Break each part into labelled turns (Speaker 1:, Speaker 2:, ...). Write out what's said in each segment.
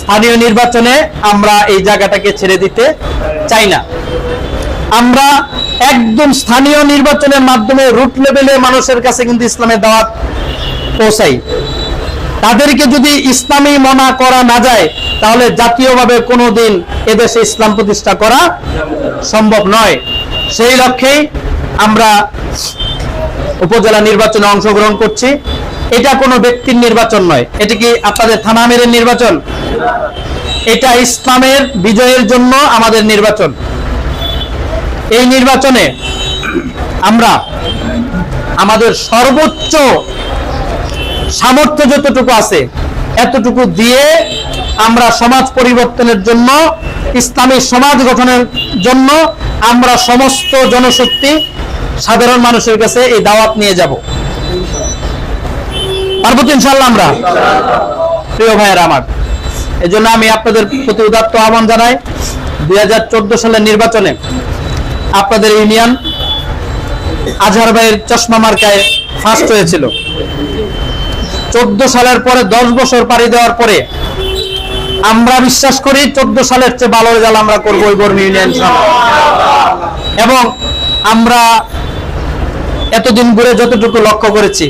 Speaker 1: স্থানীয় নির্বাচনে আমরা এই জায়গাটাকে ছেড়ে দিতে চাই না। আমরা একদম স্থানীয় নির্বাচনের মাধ্যমে রুট লেভেলে মানুষের কাছে কিন্তু ইসলামের দাওয়াত পৌঁছাই। তাদেরকে যদি ইসলামী মনা করা না যায়, তাহলে জাতীয়ভাবে কোনোদিন এদেশে ইসলাম প্রতিষ্ঠা করা সম্ভব নয়। সেই লক্ষ্যেই আমরা উপজেলা নির্বাচনে অংশগ্রহণ করছি। এটা কোনো ব্যক্তির নির্বাচন নয়। এটা কি আপনাদের থানা আমিরের নির্বাচন? এটা ইসলামের বিজয়ের জন্য আমাদের নির্বাচন। এই নির্বাচনে আমরা আমাদের সর্বোচ্চ সামর্থ্য যতটুকু আছে, এতটুকু দিয়ে আমরা সমাজ পরিবর্তনের জন্য, ইসলামী সমাজ গঠনের জন্য আমরা সমস্ত জনশক্তি সাধারণ মানুষের কাছে এই দাওয়াত নিয়ে যাব। পারব তো ইনশাল্লাহ আমরা। প্রিয় ভাইয়ের আমার এই জন্য আমি আপনাদের প্রতি উদাত্ত আহ্বান জানাই, দুই সালের নির্বাচনে আপনাদের ইউনিয়ন আজহার ভাইয়ের চশমা মার্কায় ফার্স্ট হয়েছিল। চোদ্দ সালের পরে দশ বছর পাড়ি দেওয়ার পরে আমরা বিশ্বাস করি চোদ্দ সালের চেয়ে ভালো রেজাল্ট আমরা করব ওই বর্মী ইউনিয়ন এবং আমরা এতদিন ঘুরে যতটুকু লক্ষ্য করেছি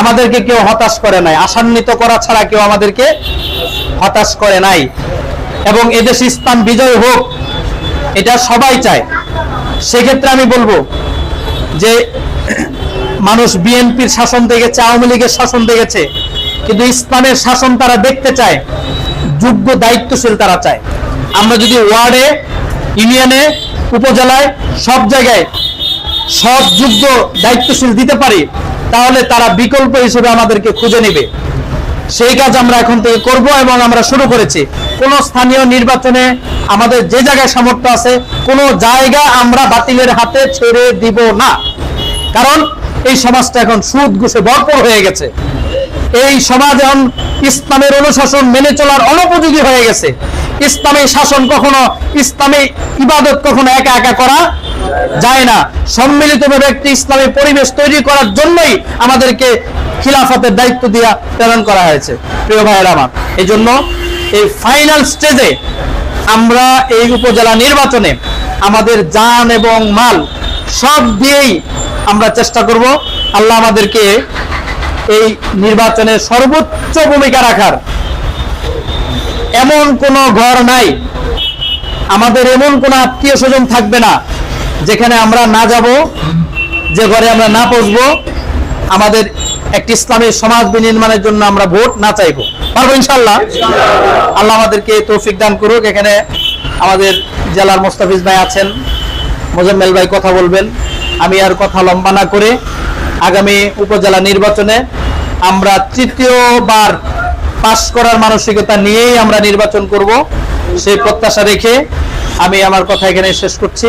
Speaker 1: আমাদেরকে কেউ হতাশ করে নাই। আশান্বিত করা ছাড়া কেউ আমাদেরকে হতাশ করে নাই। এবং এদেশে ইসলাম বিজয় হোক, এটা সবাই চায়। সেক্ষেত্রে আমি বলব যে মানুষ বিএনপির শাসন দেখেছে, আওয়ামী লীগের শাসন দেখেছে, কিন্তু ইসলামের শাসন তারা দেখতে চায়, যোগ্য দায়িত্বশীল তারা চায়। আমরা যদি ওয়ার্ডে, ইউনিয়নে, উপজেলায় সব জায়গায় সব যোগ্য দায়িত্বশীল দিতে পারি তাহলে তারা বিকল্প হিসেবে আমাদেরকে খুঁজে নেবে। সেই কাজ আমরা এখন থেকে করব এবং আমরা শুরু করেছি। কোন স্থানীয় নির্বাচনে আমাদের যে জায়গায় সামর্থ্য আছে, কোন জায়গা আমরা বাতিলের হাতে ছেড়ে দিব না। কারণ এই সমাজটা এখন সুদ ঘুষে ভরপুর হয়ে গেছে। এই সমাজ এখন ইসলামের অনুশাসন মেনে চলার অনুপযোগী হয়ে গেছে। ইসলামী শাসন কখনো, ইসলামী ইবাদত কখনো একা একা করা যায় না। সম্মিলিতভাবে একটি ইসলামী পরিবেশ তৈরি করার জন্যই আমাদেরকে খিলাফতের দায়িত্ব দিয়া প্রেরণ করা হয়েছে। প্রিয় ভাইয়ের আমার এই জন্য এই ফাইনাল স্টেজে আমরা এই উপজেলা নির্বাচনে আমাদের জান এবং মাল সব দিয়েই আমরা চেষ্টা করব। আল্লাহ আমাদেরকে এই নির্বাচনে সর্বোচ্চ ভূমিকা রাখার। এমন কোনো ঘর নাই। আমাদের এমন কোনো আত্মীয় স্বজন থাকবে না। যেখানে আমরা না যাব, যে ঘরে আমরা না পৌঁছবো, আমাদের একটি ইসলামী সমাজ বিনির্মাণের জন্য আমরা ভোট না চাইব। পারব ইনশাল্লাহ আল্লাহ আমাদেরকে তৌফিক দান করুক। এখানে আমাদের জেলার মোস্তাফিজ ভাই আছেন, মোজাম্মেল ভাই কথা বলবেন। আমি আর কথা লম্বা না করে আগামী উপজেলা নির্বাচনে আমরা তৃতীয়বার পাশ করার মানসিকতা নিয়েই আমরা নির্বাচন করব। সেই প্রত্যাশা রেখে আমি আমার কথা এখানে শেষ করছি।